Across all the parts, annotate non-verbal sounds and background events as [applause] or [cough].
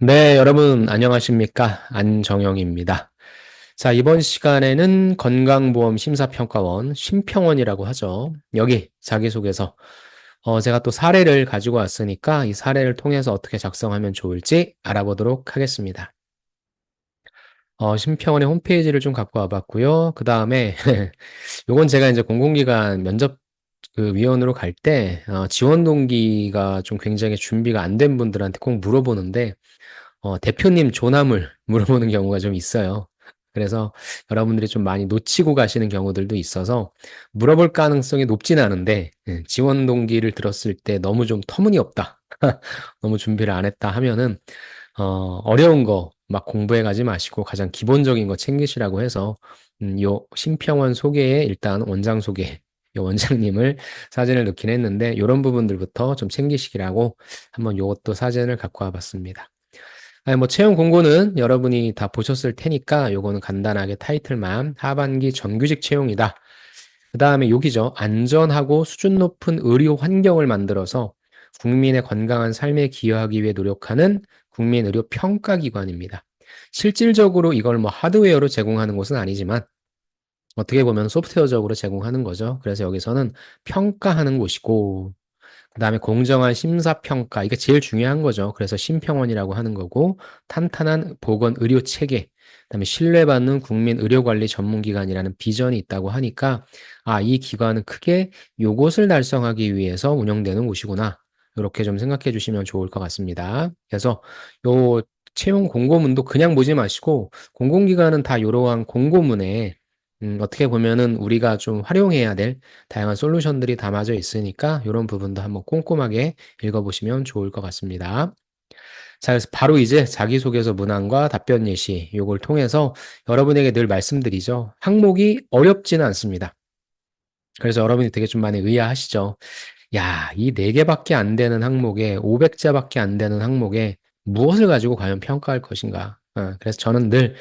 네, 여러분 안녕하십니까? 안정영입니다. 자, 이번 시간에는 건강보험 심사평가원 심평원이라고 하죠. 여기 자기소개서 어, 제가 또 사례를 가지고 왔으니까 이 사례를 통해서 어떻게 작성하면 좋을지 알아보도록 하겠습니다. 어, 심평원의 홈페이지를 좀 갖고 와봤고요. 그 다음에 [laughs] 요건 제가 이제 공공기관 면접 그 위원으로 갈때 어, 지원 동기가 좀 굉장히 준비가 안 된 분들한테 꼭 물어보는데 어, 대표님 조남을 [laughs] 물어보는 경우가 좀 있어요. 그래서 여러분들이 좀 많이 놓치고 가시는 경우들도 있어서 물어볼 가능성이 높진 않은데 예, 지원 동기를 들었을 때 너무 좀 터무니없다. [laughs] 너무 준비를 안 했다 하면은 어, 어려운 거 막 공부해 가지 마시고 가장 기본적인 거 챙기시라고 해서 음, 요 심평원 소개에 일단 원장 소개 요 원장님을 [laughs] 사진을 넣긴 했는데 요런 부분들부터 좀 챙기시기라고 한번 요것도 사진을 갖고 와 봤습니다. 아니, 뭐 채용 공고는 여러분이 다 보셨을 테니까 요거는 간단하게 타이틀만 하반기 정규직 채용이다. 그 다음에 여기죠. 안전하고 수준 높은 의료 환경을 만들어서 국민의 건강한 삶에 기여하기 위해 노력하는 국민의료평가기관입니다. 실질적으로 이걸 뭐 하드웨어로 제공하는 곳은 아니지만 어떻게 보면 소프트웨어적으로 제공하는 거죠. 그래서 여기서는 평가하는 곳이고 그 다음에 공정한 심사 평가, 이게 제일 중요한 거죠. 그래서 심평원이라고 하는 거고, 탄탄한 보건 의료 체계, 그 다음에 신뢰받는 국민 의료관리 전문기관이라는 비전이 있다고 하니까, 아, 이 기관은 크게 요것을 달성하기 위해서 운영되는 곳이구나. 이렇게 좀 생각해 주시면 좋을 것 같습니다. 그래서 요 채용 공고문도 그냥 보지 마시고, 공공기관은 다 이러한 공고문에 음, 어떻게 보면은 우리가 좀 활용해야 될 다양한 솔루션들이 담아져 있으니까 이런 부분도 한번 꼼꼼하게 읽어보시면 좋을 것 같습니다. 자, 그래서 바로 이제 자기소개서 문항과 답변 예시 요걸 통해서 여러분에게 늘 말씀드리죠. 항목이 어렵지는 않습니다. 그래서 여러분이 되게 좀 많이 의아하시죠. 야, 이네 개밖에 안 되는 항목에 500자밖에 안 되는 항목에 무엇을 가지고 과연 평가할 것인가? 어, 그래서 저는 늘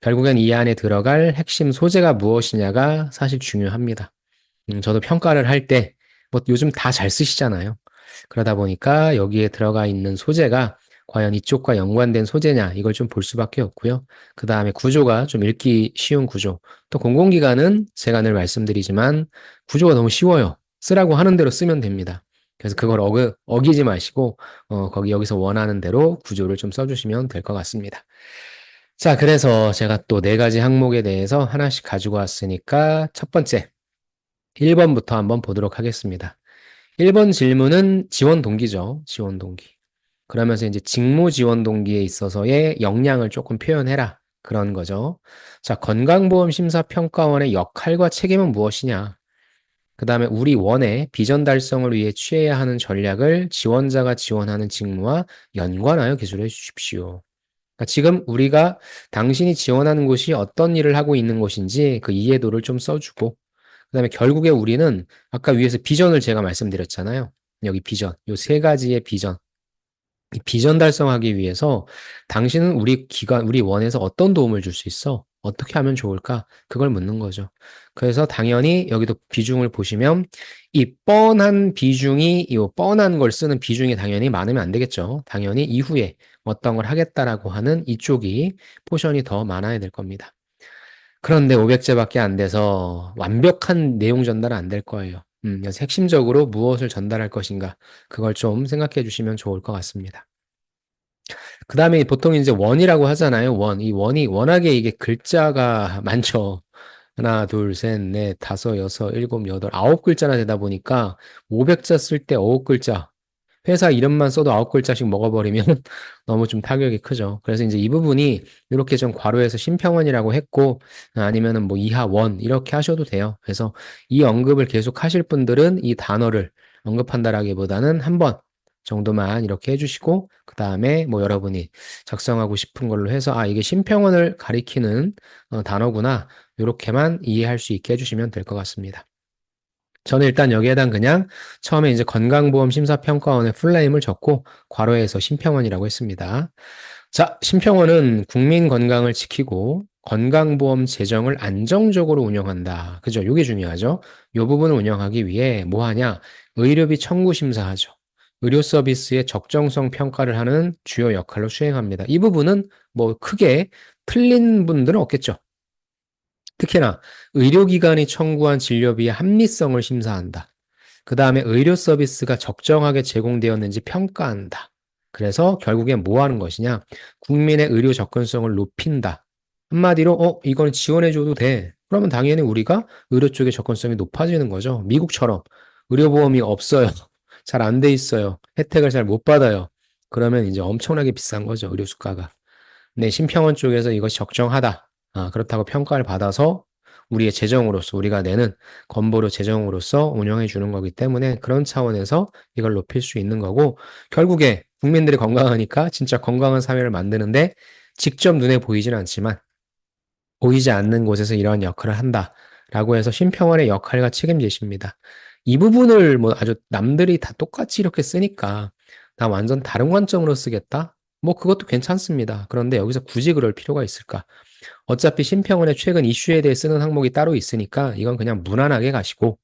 결국엔 이 안에 들어갈 핵심 소재가 무엇이냐가 사실 중요합니다. 음, 저도 평가를 할 때, 뭐 요즘 다 잘 쓰시잖아요. 그러다 보니까 여기에 들어가 있는 소재가 과연 이쪽과 연관된 소재냐, 이걸 좀 볼 수밖에 없고요. 그 다음에 구조가 좀 읽기 쉬운 구조. 또 공공기관은 제가 늘 말씀드리지만 구조가 너무 쉬워요. 쓰라고 하는 대로 쓰면 됩니다. 그래서 그걸 어그, 어기지 마시고, 어, 거기 여기서 원하는 대로 구조를 좀 써주시면 될 것 같습니다. 자, 그래서 제가 또 네 가지 항목에 대해서 하나씩 가지고 왔으니까 첫 번째, 1번부터 한번 보도록 하겠습니다. 1번 질문은 지원 동기죠. 지원 동기. 그러면서 이제 직무 지원 동기에 있어서의 역량을 조금 표현해라. 그런 거죠. 자, 건강보험 심사평가원의 역할과 책임은 무엇이냐? 그 다음에 우리 원의 비전 달성을 위해 취해야 하는 전략을 지원자가 지원하는 직무와 연관하여 기술해 주십시오. 그러니까 지금 우리가 당신이 지원하는 곳이 어떤 일을 하고 있는 곳인지 그 이해도를 좀 써주고, 그 다음에 결국에 우리는 아까 위에서 비전을 제가 말씀드렸잖아요. 여기 비전, 요 세 가지의 비전. 이 비전 달성하기 위해서 당신은 우리 기관, 우리 원에서 어떤 도움을 줄 수 있어? 어떻게 하면 좋을까? 그걸 묻는 거죠. 그래서 당연히 여기도 비중을 보시면 이 뻔한 비중이 이 뻔한 걸 쓰는 비중이 당연히 많으면 안 되겠죠. 당연히 이후에 어떤 걸 하겠다라고 하는 이쪽이 포션이 더 많아야 될 겁니다. 그런데 500제밖에 안 돼서 완벽한 내용 전달은 안 될 거예요. 음, 그래서 핵심적으로 무엇을 전달할 것인가 그걸 좀 생각해 주시면 좋을 것 같습니다. 그 다음에 보통 이제 원이라고 하잖아요. 원. 이 원이 워낙에 이게 글자가 많죠. 하나, 둘, 셋, 넷, 다섯, 여섯, 일곱, 여덟, 아홉 글자나 되다 보니까 500자 쓸 때 아홉 글자. 회사 이름만 써도 아홉 글자씩 먹어버리면 [laughs] 너무 좀 타격이 크죠. 그래서 이제 이 부분이 이렇게 좀 괄호해서 심평원이라고 했고 아니면은 뭐 이하 원 이렇게 하셔도 돼요. 그래서 이 언급을 계속 하실 분들은 이 단어를 언급한다라기보다는 한번 정도만 이렇게 해주시고 그 다음에 뭐 여러분이 작성하고 싶은 걸로 해서 아 이게 심평원을 가리키는 어, 단어구나 이렇게만 이해할 수 있게 해주시면 될 것 같습니다. 저는 일단 여기에다 그냥 처음에 이제 건강보험 심사평가원의 풀네임을 적고 괄호에서 심평원이라고 했습니다. 자, 심평원은 국민 건강을 지키고 건강보험 재정을 안정적으로 운영한다. 그죠? 이게 중요하죠. 이 부분을 운영하기 위해 뭐 하냐? 의료비 청구 심사하죠. 의료 서비스의 적정성 평가를 하는 주요 역할로 수행합니다. 이 부분은 뭐 크게 틀린 분들은 없겠죠. 특히나 의료기관이 청구한 진료비의 합리성을 심사한다. 그 다음에 의료 서비스가 적정하게 제공되었는지 평가한다. 그래서 결국엔 뭐 하는 것이냐? 국민의 의료 접근성을 높인다. 한마디로, 어, 이건 지원해줘도 돼. 그러면 당연히 우리가 의료 쪽의 접근성이 높아지는 거죠. 미국처럼 의료보험이 없어요. 잘 안 돼 있어요. 혜택을 잘 못 받아요. 그러면 이제 엄청나게 비싼 거죠. 의료 수가가. 네, 심평원 쪽에서 이것이 적정하다. 아, 그렇다고 평가를 받아서 우리의 재정으로서 우리가 내는 건보료 재정으로서 운영해 주는 거기 때문에 그런 차원에서 이걸 높일 수 있는 거고 결국에 국민들이 건강하니까 진짜 건강한 사회를 만드는데 직접 눈에 보이진 않지만 보이지 않는 곳에서 이러한 역할을 한다라고 해서 심평원의 역할과 책임지십니다. 이 부분을 뭐 아주 남들이 다 똑같이 이렇게 쓰니까 나 완전 다른 관점으로 쓰겠다? 뭐 그것도 괜찮습니다. 그런데 여기서 굳이 그럴 필요가 있을까? 어차피 심평원의 최근 이슈에 대해 쓰는 항목이 따로 있으니까 이건 그냥 무난하게 가시고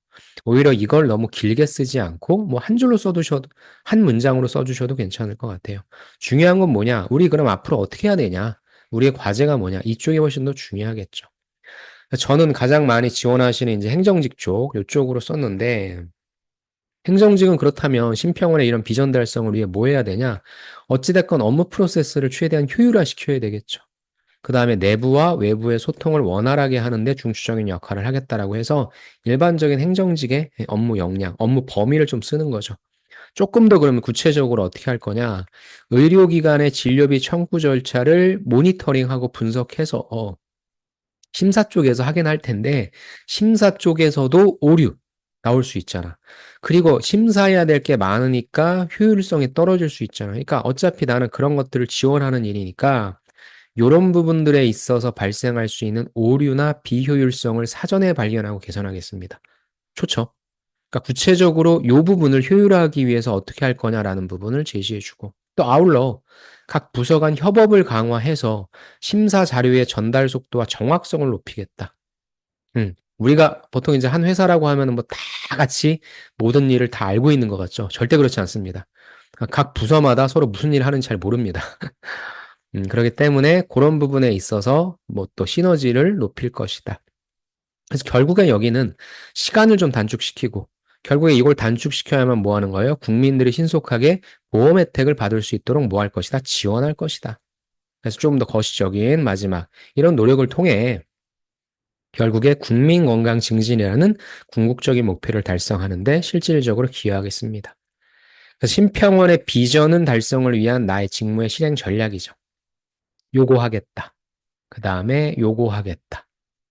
오히려 이걸 너무 길게 쓰지 않고 뭐 한 줄로 써두셔도 한 문장으로 써주셔도 괜찮을 것 같아요. 중요한 건 뭐냐? 우리 그럼 앞으로 어떻게 해야 되냐? 우리의 과제가 뭐냐? 이쪽이 훨씬 더 중요하겠죠. 저는 가장 많이 지원하시는 이제 행정직 쪽, 이쪽으로 썼는데, 행정직은 그렇다면 심평원의 이런 비전 달성을 위해 뭐 해야 되냐? 어찌됐건 업무 프로세스를 최대한 효율화 시켜야 되겠죠. 그 다음에 내부와 외부의 소통을 원활하게 하는데 중추적인 역할을 하겠다라고 해서 일반적인 행정직의 업무 역량, 업무 범위를 좀 쓰는 거죠. 조금 더 그러면 구체적으로 어떻게 할 거냐? 의료기관의 진료비 청구 절차를 모니터링하고 분석해서 어, 심사 쪽에서 하긴 할 텐데 심사 쪽에서도 오류 나올 수 있잖아. 그리고 심사해야 될 게 많으니까 효율성이 떨어질 수 있잖아. 그러니까 어차피 나는 그런 것들을 지원하는 일이니까 이런 부분들에 있어서 발생할 수 있는 오류나 비효율성을 사전에 발견하고 개선하겠습니다. 좋죠? 그러니까 구체적으로 이 부분을 효율화하기 위해서 어떻게 할 거냐라는 부분을 제시해주고 또 아울러 각 부서 간 협업을 강화해서 심사 자료의 전달 속도와 정확성을 높이겠다. 음, 우리가 보통 이제 한 회사라고 하면은 뭐다 같이 모든 일을 다 알고 있는 것 같죠? 절대 그렇지 않습니다. 각 부서마다 서로 무슨 일을 하는지 잘 모릅니다. [laughs] 음, 그렇기 때문에 그런 부분에 있어서 뭐 또 시너지를 높일 것이다. 그래서 결국에 여기는 시간을 좀 단축시키고 결국에 이걸 단축시켜야만 뭐 하는 거예요? 국민들이 신속하게 보험 혜택을 받을 수 있도록 뭐 할 것이다? 지원할 것이다. 그래서 좀더 거시적인 마지막 이런 노력을 통해 결국에 국민 건강 증진이라는 궁극적인 목표를 달성하는데 실질적으로 기여하겠습니다. 심평원의 비전은 달성을 위한 나의 직무의 실행 전략이죠. 요구하겠다. 그 다음에 요구하겠다.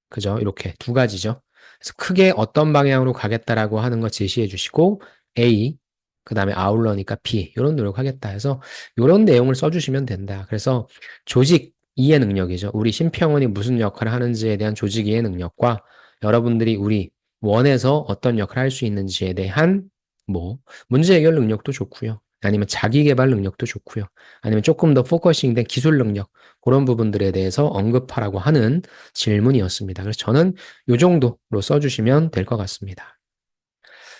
그죠? 이렇게 두 가지죠. 그래서 크게 어떤 방향으로 가겠다라고 하는 거 제시해 주시고 A, 그 다음에 아울러니까 B 이런 노력하겠다 해서 이런 내용을 써주시면 된다. 그래서 조직 이해 능력이죠. 우리 심평원이 무슨 역할을 하는지에 대한 조직 이해 능력과 여러분들이 우리 원에서 어떤 역할을 할 수 있는지에 대한 뭐 문제 해결 능력도 좋고요. 아니면 자기 개발 능력도 좋고요. 아니면 조금 더 포커싱된 기술 능력 그런 부분들에 대해서 언급하라고 하는 질문이었습니다. 그래서 저는 이 정도로 써주시면 될 것 같습니다.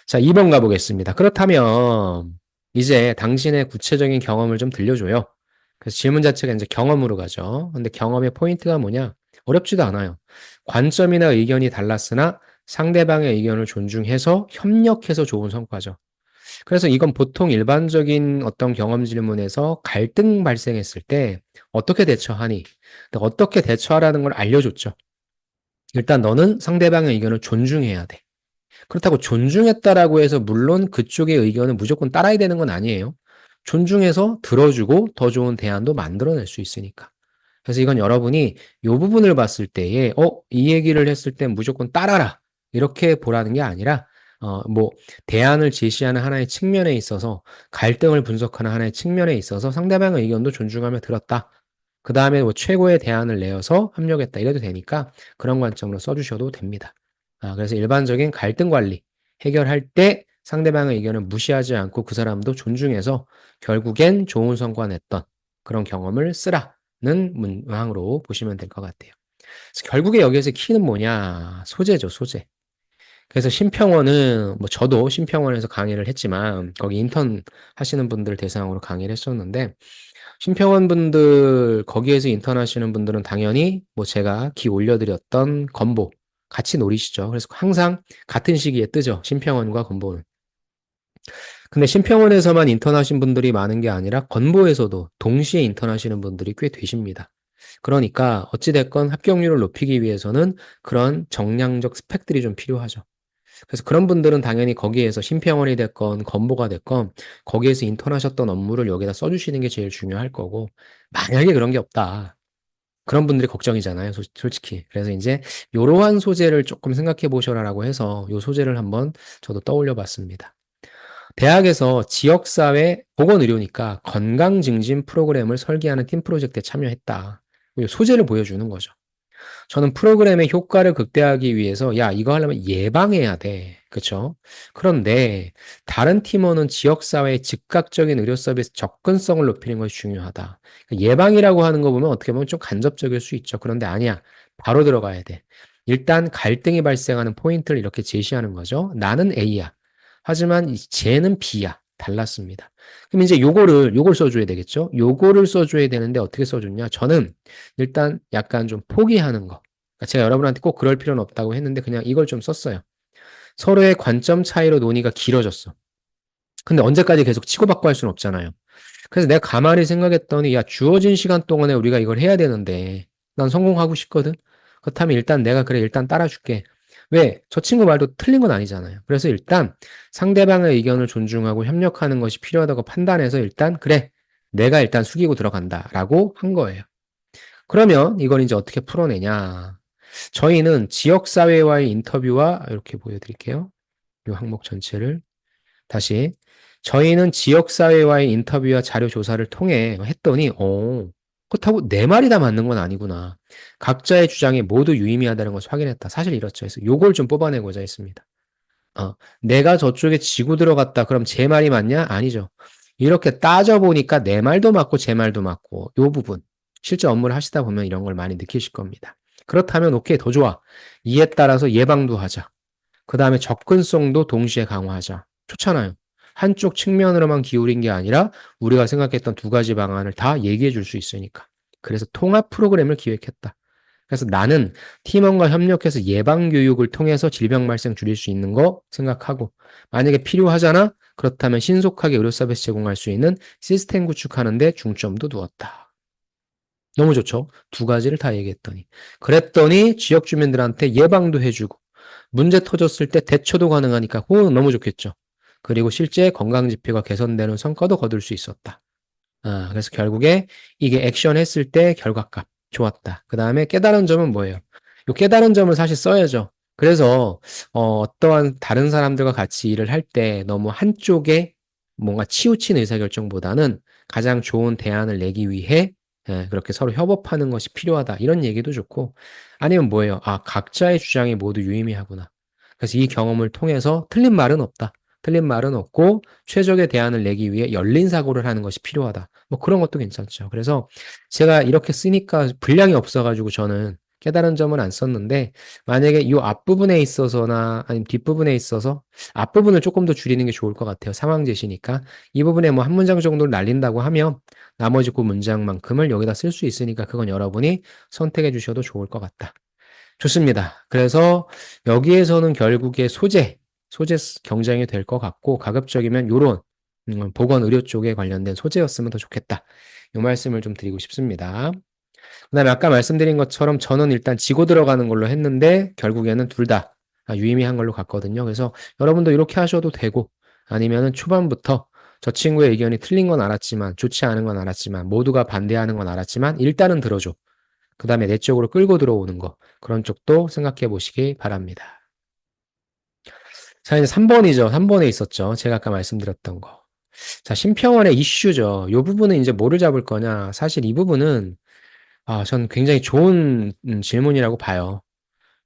자, 2번 가보겠습니다. 그렇다면 이제 당신의 구체적인 경험을 좀 들려줘요. 그래서 질문 자체가 이제 경험으로 가죠. 근데 경험의 포인트가 뭐냐? 어렵지도 않아요. 관점이나 의견이 달랐으나 상대방의 의견을 존중해서 협력해서 좋은 성과죠. 그래서 이건 보통 일반적인 어떤 경험 질문에서 갈등 발생했을 때 어떻게 대처하니? 어떻게 대처하라는 걸 알려줬죠. 일단 너는 상대방의 의견을 존중해야 돼. 그렇다고 존중했다라고 해서 물론 그쪽의 의견을 무조건 따라야 되는 건 아니에요. 존중해서 들어주고 더 좋은 대안도 만들어낼 수 있으니까. 그래서 이건 여러분이 이 부분을 봤을 때에 어, 이 얘기를 했을 땐 무조건 따라라. 이렇게 보라는 게 아니라 어, 뭐, 대안을 제시하는 하나의 측면에 있어서 갈등을 분석하는 하나의 측면에 있어서 상대방의 의견도 존중하며 들었다. 그 다음에 뭐 최고의 대안을 내어서 합력했다. 이래도 되니까 그런 관점으로 써주셔도 됩니다. 아, 그래서 일반적인 갈등 관리, 해결할 때 상대방의 의견을 무시하지 않고 그 사람도 존중해서 결국엔 좋은 성과 냈던 그런 경험을 쓰라는 문항으로 보시면 될 것 같아요. 결국에 여기에서 키는 뭐냐? 소재죠, 소재. 그래서 심평원은 뭐 저도 심평원에서 강의를 했지만 거기 인턴 하시는 분들 대상으로 강의를 했었는데 심평원 분들 거기에서 인턴 하시는 분들은 당연히 뭐 제가 기 올려드렸던 건보 같이 노리시죠. 그래서 항상 같은 시기에 뜨죠. 심평원과 건보는. 근데 심평원에서만 인턴하신 분들이 많은 게 아니라 건보에서도 동시에 인턴하시는 분들이 꽤 되십니다. 그러니까 어찌됐건 합격률을 높이기 위해서는 그런 정량적 스펙들이 좀 필요하죠. 그래서 그런 분들은 당연히 거기에서 심평원이 됐건 건보가 됐건 거기에서 인턴하셨던 업무를 여기다 써주시는 게 제일 중요할 거고 만약에 그런 게 없다. 그런 분들이 걱정이잖아요, 소- 솔직히. 그래서 이제 이러한 소재를 조금 생각해 보셔라라고 해서 이 소재를 한번 저도 떠올려 봤습니다. 대학에서 지역사회 보건의료니까 건강증진 프로그램을 설계하는 팀 프로젝트에 참여했다. 이 소재를 보여주는 거죠. 저는 프로그램의 효과를 극대화하기 위해서 야 이거 하려면 예방해야 돼. 그쵸? 그런데 다른 팀원은 지역사회의 즉각적인 의료 서비스 접근성을 높이는 것이 중요하다. 그러니까 예방이라고 하는 거 보면 어떻게 보면 좀 간접적일 수 있죠. 그런데 아니야. 바로 들어가야 돼. 일단 갈등이 발생하는 포인트를 이렇게 제시하는 거죠. 나는 A야. 하지만 이 쟤는 B야. 달랐습니다. 그럼 이제 요거를 요걸 써줘야 되겠죠? 요거를 써줘야 되는데 어떻게 써줬냐? 저는 일단 약간 좀 포기하는 거. 그러니까 제가 여러분한테 꼭 그럴 필요는 없다고 했는데 그냥 이걸 좀 썼어요. 서로의 관점 차이로 논의가 길어졌어. 근데 언제까지 계속 치고받고 할 수는 없잖아요. 그래서 내가 가만히 생각했더니 야 주어진 시간 동안에 우리가 이걸 해야 되는데 난 성공하고 싶거든. 그렇다면 일단 내가 그래 일단 따라줄게. 왜? 저 친구 말도 틀린 건 아니잖아요. 그래서 일단 상대방의 의견을 존중하고 협력하는 것이 필요하다고 판단해서 일단 그래 내가 일단 숙이고 들어간다라고 한 거예요. 그러면 이걸 이제 어떻게 풀어내냐? 저희는 지역 사회와의 인터뷰와 이렇게 보여 드릴게요. 이 항목 전체를 다시 저희는 지역 사회와의 인터뷰와 자료 조사를 통해 했더니 어 그렇다고 내 말이 다 맞는 건 아니구나. 각자의 주장이 모두 유의미하다는 것을 확인했다. 사실 이렇죠. 그래서 요걸 좀 뽑아내고자 했습니다. 어, 내가 저쪽에 지고 들어갔다. 그럼 제 말이 맞냐? 아니죠. 이렇게 따져보니까 내 말도 맞고 제 말도 맞고 요 부분 실제 업무를 하시다 보면 이런 걸 많이 느끼실 겁니다. 그렇다면 오케이 더 좋아. 이에 따라서 예방도 하자. 그 다음에 접근성도 동시에 강화하자. 좋잖아요. 한쪽 측면으로만 기울인 게 아니라 우리가 생각했던 두 가지 방안을 다 얘기해 줄 수 있으니까. 그래서 통합 프로그램을 기획했다. 그래서 나는 팀원과 협력해서 예방 교육을 통해서 질병 발생 줄일 수 있는 거 생각하고 만약에 필요하잖아? 그렇다면 신속하게 의료 서비스 제공할 수 있는 시스템 구축하는데 중점도 두었다. 너무 좋죠? 두 가지를 다 얘기했더니. 그랬더니 지역 주민들한테 예방도 해주고 문제 터졌을 때 대처도 가능하니까 호 너무 좋겠죠. 그리고 실제 건강 지표가 개선되는 성과도 거둘 수 있었다. 아, 그래서 결국에 이게 액션 했을 때 결과값 좋았다. 그 다음에 깨달은 점은 뭐예요? 요 깨달은 점을 사실 써야죠. 그래서 어, 어떠한 다른 사람들과 같이 일을 할 때 너무 한쪽에 뭔가 치우친 의사결정보다는 가장 좋은 대안을 내기 위해 예, 그렇게 서로 협업하는 것이 필요하다. 이런 얘기도 좋고 아니면 뭐예요? 아, 각자의 주장이 모두 유의미하구나. 그래서 이 경험을 통해서 틀린 말은 없다. 틀린 말은 없고 최적의 대안을 내기 위해 열린 사고를 하는 것이 필요하다. 뭐 그런 것도 괜찮죠. 그래서 제가 이렇게 쓰니까 분량이 없어가지고 저는 깨달은 점은 안 썼는데 만약에 이 앞부분에 있어서나 아니면 뒷부분에 있어서 앞부분을 조금 더 줄이는 게 좋을 것 같아요. 상황 제시니까 이 부분에 뭐 한 문장 정도를 날린다고 하면 나머지 그 문장만큼을 여기다 쓸 수 있으니까 그건 여러분이 선택해 주셔도 좋을 것 같다. 좋습니다. 그래서 여기에서는 결국에 소재, 소재 경쟁이 될 것 같고 가급적이면 요런 음, 보건 의료 쪽에 관련된 소재였으면 더 좋겠다. 이 말씀을 좀 드리고 싶습니다. 그 다음에 아까 말씀드린 것처럼 저는 일단 지고 들어가는 걸로 했는데 결국에는 둘 다 유의미한 걸로 갔거든요. 그래서 여러분도 이렇게 하셔도 되고 아니면은 초반부터 저 친구의 의견이 틀린 건 알았지만 좋지 않은 건 알았지만 모두가 반대하는 건 알았지만 일단은 들어줘. 그 다음에 내 쪽으로 끌고 들어오는 거 그런 쪽도 생각해 보시기 바랍니다. 자 이제 3번이죠. 3번에 있었죠. 제가 아까 말씀드렸던 거. 자 심평원의 이슈죠. 이 부분은 이제 뭐를 잡을 거냐. 사실 이 부분은 아, 전 굉장히 좋은 음, 질문이라고 봐요.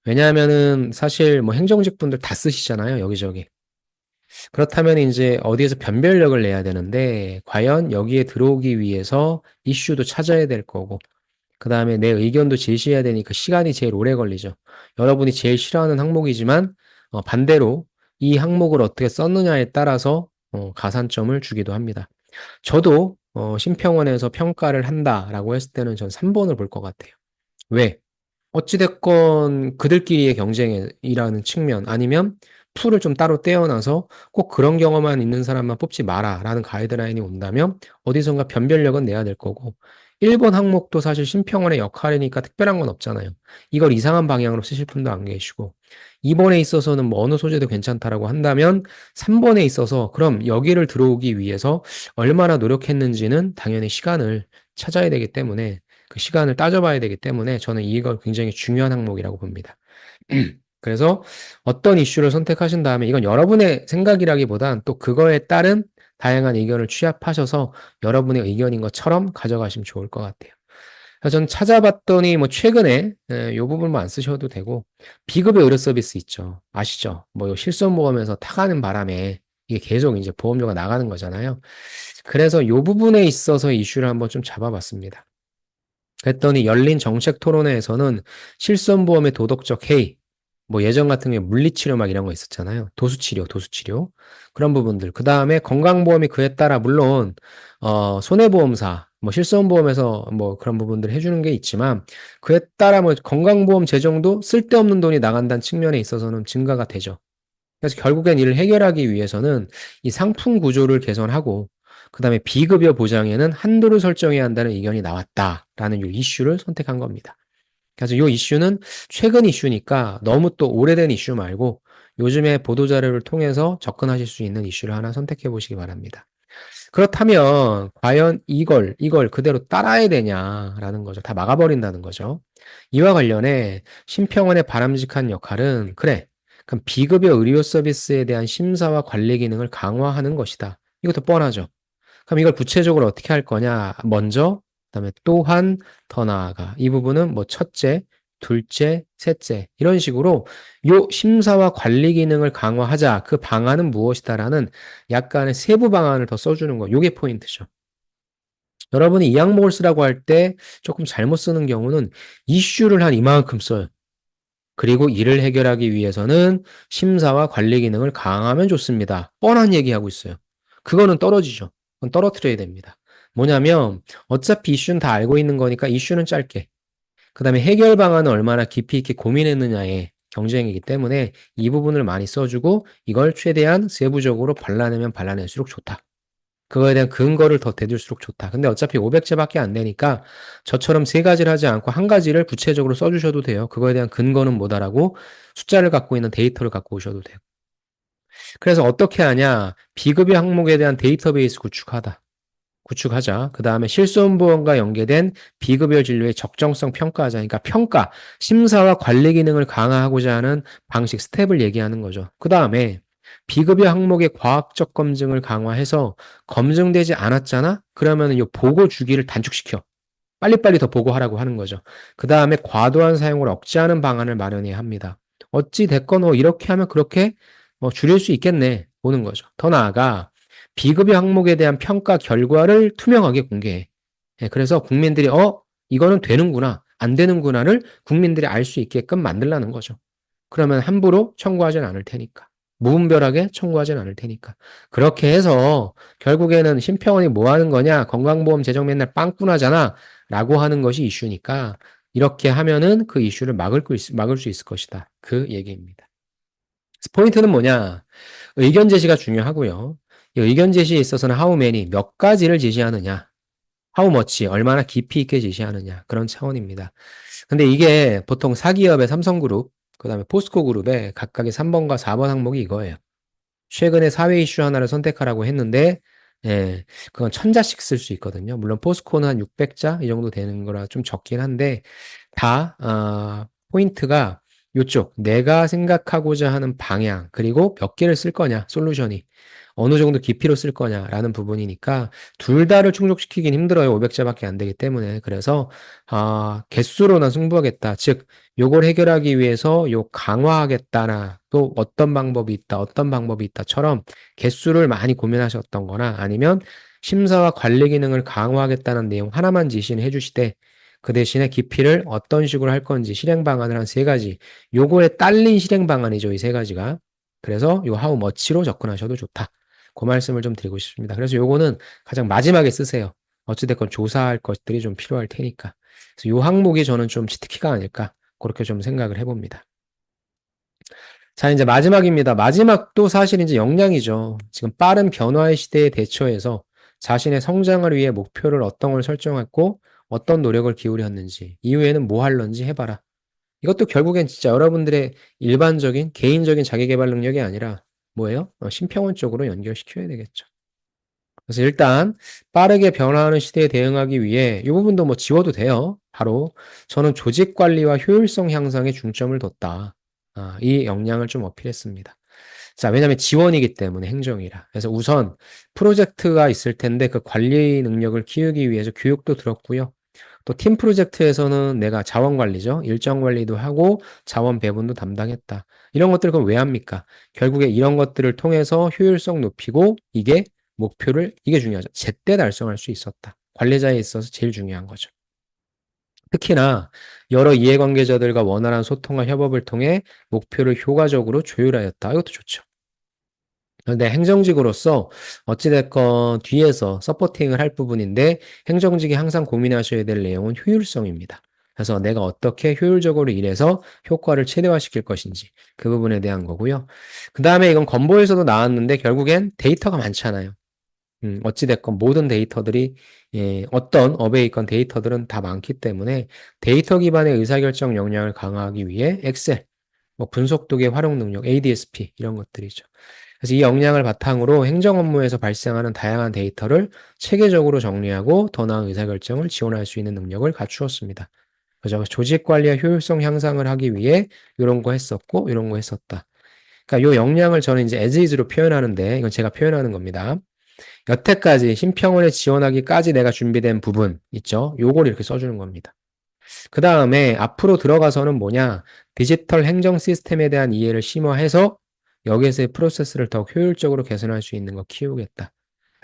왜냐하면은 사실 뭐 행정직 분들 다 쓰시잖아요, 여기저기. 그렇다면 이제 어디에서 변별력을 내야 되는데, 과연 여기에 들어오기 위해서 이슈도 찾아야 될 거고, 그 다음에 내 의견도 제시해야 되니까 시간이 제일 오래 걸리죠. 여러분이 제일 싫어하는 항목이지만, 어, 반대로 이 항목을 어떻게 썼느냐에 따라서 어, 가산점을 주기도 합니다. 저도 어, 심평원에서 평가를 한다라고 했을 때는 전 3번을 볼 것 같아요. 왜? 어찌됐건 그들끼리의 경쟁이라는 측면 아니면 풀을 좀 따로 떼어놔서 꼭 그런 경험만 있는 사람만 뽑지 마라라는 가이드라인이 온다면 어디선가 변별력은 내야 될 거고 1번 항목도 사실 심평원의 역할이니까 특별한 건 없잖아요. 이걸 이상한 방향으로 쓰실 분도 안 계시고 2번에 있어서는 뭐 어느 소재도 괜찮다라고 한다면 3번에 있어서 그럼 여기를 들어오기 위해서 얼마나 노력했는지는 당연히 시간을 찾아야 되기 때문에 그 시간을 따져봐야 되기 때문에 저는 이걸 굉장히 중요한 항목이라고 봅니다. [clears throat] 그래서 어떤 이슈를 선택하신 다음에 이건 여러분의 생각이라기보단 또 그거에 따른 다양한 의견을 취합하셔서 여러분의 의견인 것처럼 가져가시면 좋을 것 같아요. 전 찾아봤더니 뭐 최근에 이 부분만 안 쓰셔도 되고 비급여 의료 서비스 있죠. 아시죠? 뭐 실손 보험에서 타가는 바람에 이게 계속 이제 보험료가 나가는 거잖아요. 그래서 이 부분에 있어서 이슈를 한번 좀 잡아봤습니다. 그랬더니 열린 정책 토론회에서는 실손보험의 도덕적 해이, 뭐 예전 같은 경우에 물리치료 막 이런 거 있었잖아요. 도수치료, 도수치료. 그런 부분들. 그 다음에 건강보험이 그에 따라 물론, 어, 손해보험사, 뭐 실손보험에서 뭐 그런 부분들 해주는 게 있지만 그에 따라 뭐 건강보험 재정도 쓸데없는 돈이 나간다는 측면에 있어서는 증가가 되죠. 그래서 결국엔 이를 해결하기 위해서는 이 상품 구조를 개선하고 그 다음에 비급여 보장에는 한도를 설정해야 한다는 의견이 나왔다라는 이 이슈를 선택한 겁니다. 그래서 이 이슈는 최근 이슈니까 너무 또 오래된 이슈 말고 요즘에 보도자료를 통해서 접근하실 수 있는 이슈를 하나 선택해 보시기 바랍니다. 그렇다면 과연 이걸 이걸 그대로 따라야 되냐라는 거죠. 다 막아버린다는 거죠. 이와 관련해 심평원의 바람직한 역할은 그래. 그럼 비급여 의료 서비스에 대한 심사와 관리 기능을 강화하는 것이다. 이것도 뻔하죠. 그럼 이걸 구체적으로 어떻게 할 거냐? 먼저, 그 다음에 또한 더 나아가. 이 부분은 뭐 첫째, 둘째, 셋째 이런 식으로 요 심사와 관리 기능을 강화하자. 그 방안은 무엇이다라는 약간의 세부 방안을 더 써주는 거. 요게 포인트죠. 여러분이 이 항목을 쓰라고 할 때 조금 잘못 쓰는 경우는 이슈를 한 이만큼 써요. 그리고 이를 해결하기 위해서는 심사와 관리 기능을 강화하면 좋습니다. 뻔한 얘기하고 있어요. 그거는 떨어지죠. 그건 떨어뜨려야 됩니다. 뭐냐면 어차피 이슈는 다 알고 있는 거니까 이슈는 짧게. 그 다음에 해결 방안을 얼마나 깊이 있게 고민했느냐의 경쟁이기 때문에 이 부분을 많이 써주고 이걸 최대한 세부적으로 발라내면 발라낼수록 좋다. 그거에 대한 근거를 더 대줄수록 좋다. 근데 어차피 500제밖에 안 되니까 저처럼 세 가지를 하지 않고 한 가지를 구체적으로 써주셔도 돼요. 그거에 대한 근거는 뭐다라고 숫자를 갖고 있는 데이터를 갖고 오셔도 돼요. 그래서 어떻게 하냐? 비급여 항목에 대한 데이터베이스 구축하다. 구축하자. 그 다음에 실손보험과 연계된 비급여 진료의 적정성 평가하자. 그러니까 평가, 심사와 관리 기능을 강화하고자 하는 방식, 스텝을 얘기하는 거죠. 그 다음에 비급여 항목의 과학적 검증을 강화해서 검증되지 않았잖아? 그러면 이 보고 주기를 단축시켜. 빨리빨리 더 보고하라고 하는 거죠. 그 다음에 과도한 사용을 억제하는 방안을 마련해야 합니다. 어찌 됐건 뭐 이렇게 하면 그렇게 뭐 줄일 수 있겠네 보는 거죠. 더 나아가 비급여 항목에 대한 평가 결과를 투명하게 공개해. 예, 그래서 국민들이 어 이거는 되는구나 안 되는구나를 국민들이 알 수 있게끔 만들라는 거죠. 그러면 함부로 청구하진 않을 테니까. 무분별하게 청구하진 않을 테니까. 그렇게 해서 결국에는 심평원이 뭐 하는 거냐? 건강보험 재정 맨날 빵꾸나잖아. 라고 하는 것이 이슈니까 이렇게 하면은 그 이슈를 막을, 막을 수 있을 것이다. 그 얘기입니다. 포인트는 뭐냐? 의견 제시가 중요하고요. 의견 제시에 있어서는 how many, 몇 가지를 제시하느냐. how much, 얼마나 깊이 있게 제시하느냐. 그런 차원입니다. 근데 이게 보통 사기업의 삼성그룹, 그 다음에 포스코 그룹의 각각의 3번과 4번 항목이 이거예요. 최근에 사회 이슈 하나를 선택하라고 했는데, 예, 그건 천자씩 쓸 수 있거든요. 물론 포스코는 한 600자 이 정도 되는 거라 좀 적긴 한데, 다, 어, 포인트가 요쪽, 내가 생각하고자 하는 방향, 그리고 몇 개를 쓸 거냐, 솔루션이. 어느 정도 깊이로 쓸 거냐라는 부분이니까 둘 다를 충족시키긴 힘들어요. 500자밖에 안 되기 때문에. 그래서 아, 개수로나 승부하겠다. 즉 요걸 해결하기 위해서 요 강화하겠다나 또 어떤 방법이 있다. 어떤 방법이 있다처럼 개수를 많이 고민하셨던 거나 아니면 심사와 관리 기능을 강화하겠다는 내용 하나만 지시는 해 주시되 그 대신에 기피를 어떤 식으로 할 건지 실행 방안을 한 세 가지. 요거에 딸린 실행 방안이죠. 이 세 가지가. 그래서 요 how much로 접근하셔도 좋다. 그 말씀을 좀 드리고 싶습니다. 그래서 요거는 가장 마지막에 쓰세요. 어찌됐건 조사할 것들이 좀 필요할 테니까. 그래서 요 항목이 저는 좀 치트키가 아닐까. 그렇게 좀 생각을 해봅니다. 자, 이제 마지막입니다. 마지막도 사실 이제 역량이죠. 지금 빠른 변화의 시대에 대처해서 자신의 성장을 위해 목표를 어떤 걸 설정했고 어떤 노력을 기울였는지 이후에는 뭐 할런지 해봐라. 이것도 결국엔 진짜 여러분들의 일반적인 개인적인 자기개발 능력이 아니라 뭐예요? 어, 심평원 쪽으로 연결시켜야 되겠죠. 그래서 일단 빠르게 변화하는 시대에 대응하기 위해 이 부분도 뭐 지워도 돼요. 바로 저는 조직 관리와 효율성 향상에 중점을 뒀다. 아, 이 역량을 좀 어필했습니다. 자, 왜냐하면 지원이기 때문에 행정이라. 그래서 우선 프로젝트가 있을 텐데 그 관리 능력을 키우기 위해서 교육도 들었고요. 또 팀 프로젝트에서는 내가 자원 관리죠. 일정 관리도 하고 자원 배분도 담당했다. 이런 것들을 그럼 왜 합니까? 결국에 이런 것들을 통해서 효율성 높이고 이게 목표를 이게 중요하죠. 제때 달성할 수 있었다. 관리자에 있어서 제일 중요한 거죠. 특히나 여러 이해관계자들과 원활한 소통과 협업을 통해 목표를 효과적으로 조율하였다. 이것도 좋죠. 근데 행정직으로서 어찌됐건 뒤에서 서포팅을 할 부분인데 행정직이 항상 고민하셔야 될 내용은 효율성입니다. 그래서 내가 어떻게 효율적으로 일해서 효과를 최대화시킬 것인지 그 부분에 대한 거고요. 그 다음에 이건 건보에서도 나왔는데 결국엔 데이터가 많잖아요. 음, 어찌됐건 모든 데이터들이 예, 어떤 업에 있건 데이터들은 다 많기 때문에 데이터 기반의 의사결정 역량을 강화하기 위해 엑셀, 뭐 분석도계 활용 능력, ADSP 이런 것들이죠. 그래서 이 역량을 바탕으로 행정 업무에서 발생하는 다양한 데이터를 체계적으로 정리하고 더 나은 의사결정을 지원할 수 있는 능력을 갖추었습니다. 그죠? 조직 관리와 효율성 향상을 하기 위해 이런 거 했었고 이런 거 했었다. 그러니까 이 역량을 저는 이제 as is로 표현하는데 이건 제가 표현하는 겁니다. 여태까지 심평원에 지원하기까지 내가 준비된 부분 있죠? 요걸 이렇게 써주는 겁니다. 그 다음에 앞으로 들어가서는 뭐냐? 디지털 행정 시스템에 대한 이해를 심화해서 여기에서의 프로세스를 더 효율적으로 개선할 수 있는 거 키우겠다.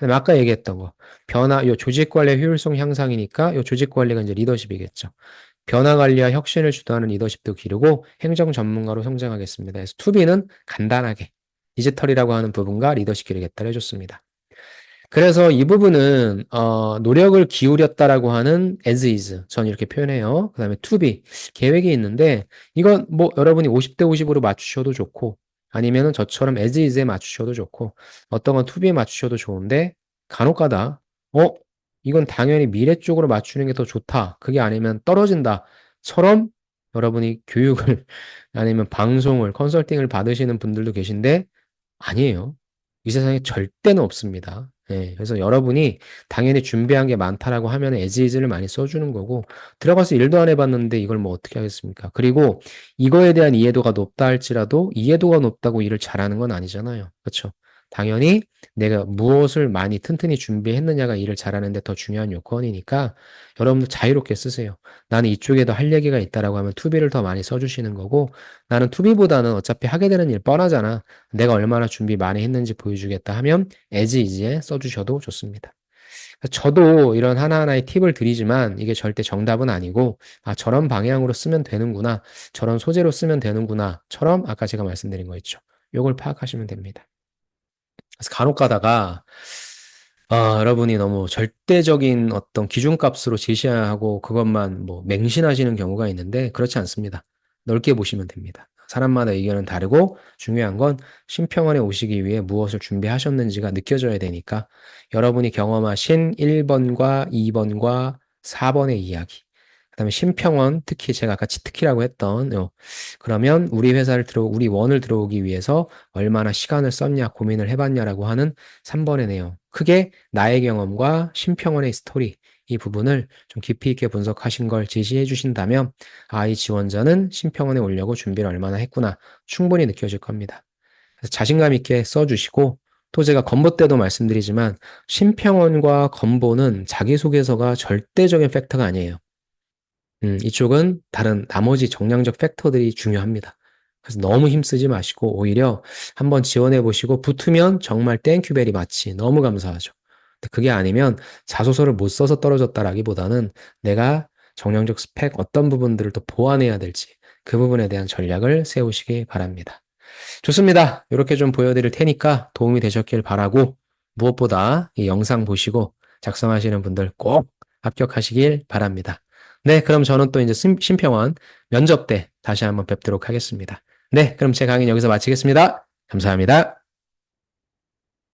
아까 얘기했던 거 변화, 요 조직 관리 효율성 향상이니까 요 조직 관리가 이제 리더십이겠죠. 변화 관리와 혁신을 주도하는 리더십도 기르고 행정 전문가로 성장하겠습니다. 그래서 투비는 간단하게 디지털이라고 하는 부분과 리더십 기르겠다를 해줬습니다. 그래서 이 부분은 어, 노력을 기울였다라고 하는 as is 전 이렇게 표현해요. 그 다음에 to be 계획이 있는데 이건 뭐 여러분이 50대 50으로 맞추셔도 좋고 아니면은 저처럼 as is에 맞추셔도 좋고 어떤 건 to be에 맞추셔도 좋은데 간혹가다 어 이건 당연히 미래 쪽으로 맞추는 게 더 좋다. 그게 아니면 떨어진다 처럼 여러분이 교육을 [laughs] 아니면 방송을 컨설팅을 받으시는 분들도 계신데 아니에요. 이 세상에 절대는 없습니다. 예, 그래서 여러분이 당연히 준비한 게 많다라고 하면 에지이즈를 많이 써주는 거고 들어가서 일도 안 해봤는데 이걸 뭐 어떻게 하겠습니까? 그리고 이거에 대한 이해도가 높다 할지라도 이해도가 높다고 일을 잘하는 건 아니잖아요. 그렇죠? 당연히 내가 무엇을 많이 튼튼히 준비했느냐가 일을 잘하는데 더 중요한 요건이니까 여러분도 자유롭게 쓰세요. 나는 이쪽에도 할 얘기가 있다라고 하면 투비를 더 많이 써주시는 거고 나는 투비보다는 어차피 하게 되는 일 뻔하잖아. 내가 얼마나 준비 많이 했는지 보여주겠다 하면 is에 써주셔도 좋습니다. 저도 이런 하나하나의 팁을 드리지만 이게 절대 정답은 아니고 아 저런 방향으로 쓰면 되는구나 저런 소재로 쓰면 되는구나처럼 아까 제가 말씀드린 거 있죠. 요걸 파악하시면 됩니다. 그래서 간혹 가다가 아, 여러분이 너무 절대적인 어떤 기준값으로 제시하고 그것만 뭐 맹신하시는 경우가 있는데 그렇지 않습니다. 넓게 보시면 됩니다. 사람마다 의견은 다르고 중요한 건 심평원에 오시기 위해 무엇을 준비하셨는지가 느껴져야 되니까 여러분이 경험하신 1번과 2번과 4번의 이야기 그다음에 심평원 특히 제가 아까 치트키라고 했던 요 그러면 우리 회사를 들어 우리 원을 들어오기 위해서 얼마나 시간을 썼냐 고민을 해봤냐라고 하는 3번의 내용 크게 나의 경험과 심평원의 스토리 이 부분을 좀 깊이 있게 분석하신 걸 제시해 주신다면 아이 지원자는 심평원에 오려고 준비를 얼마나 했구나 충분히 느껴질 겁니다. 그래서 자신감 있게 써주시고 또 제가 건보 때도 말씀드리지만 심평원과 건보는 자기소개서가 절대적인 팩터가 아니에요. 음, 이쪽은 다른 나머지 정량적 팩터들이 중요합니다. 그래서 너무 힘쓰지 마시고 오히려 한번 지원해 보시고 붙으면 정말 땡큐 베리 마치 너무 감사하죠. 그게 아니면 자소서를 못 써서 떨어졌다라기보다는 내가 정량적 스펙 어떤 부분들을 또 보완해야 될지 그 부분에 대한 전략을 세우시기 바랍니다. 좋습니다. 이렇게 좀 보여드릴 테니까 도움이 되셨길 바라고 무엇보다 이 영상 보시고 작성하시는 분들 꼭 합격하시길 바랍니다. 네, 그럼 저는 또 이제 심- 심평원 면접 때 다시 한번 뵙도록 하겠습니다. 네, 그럼 제 강의는 여기서 마치겠습니다. 감사합니다.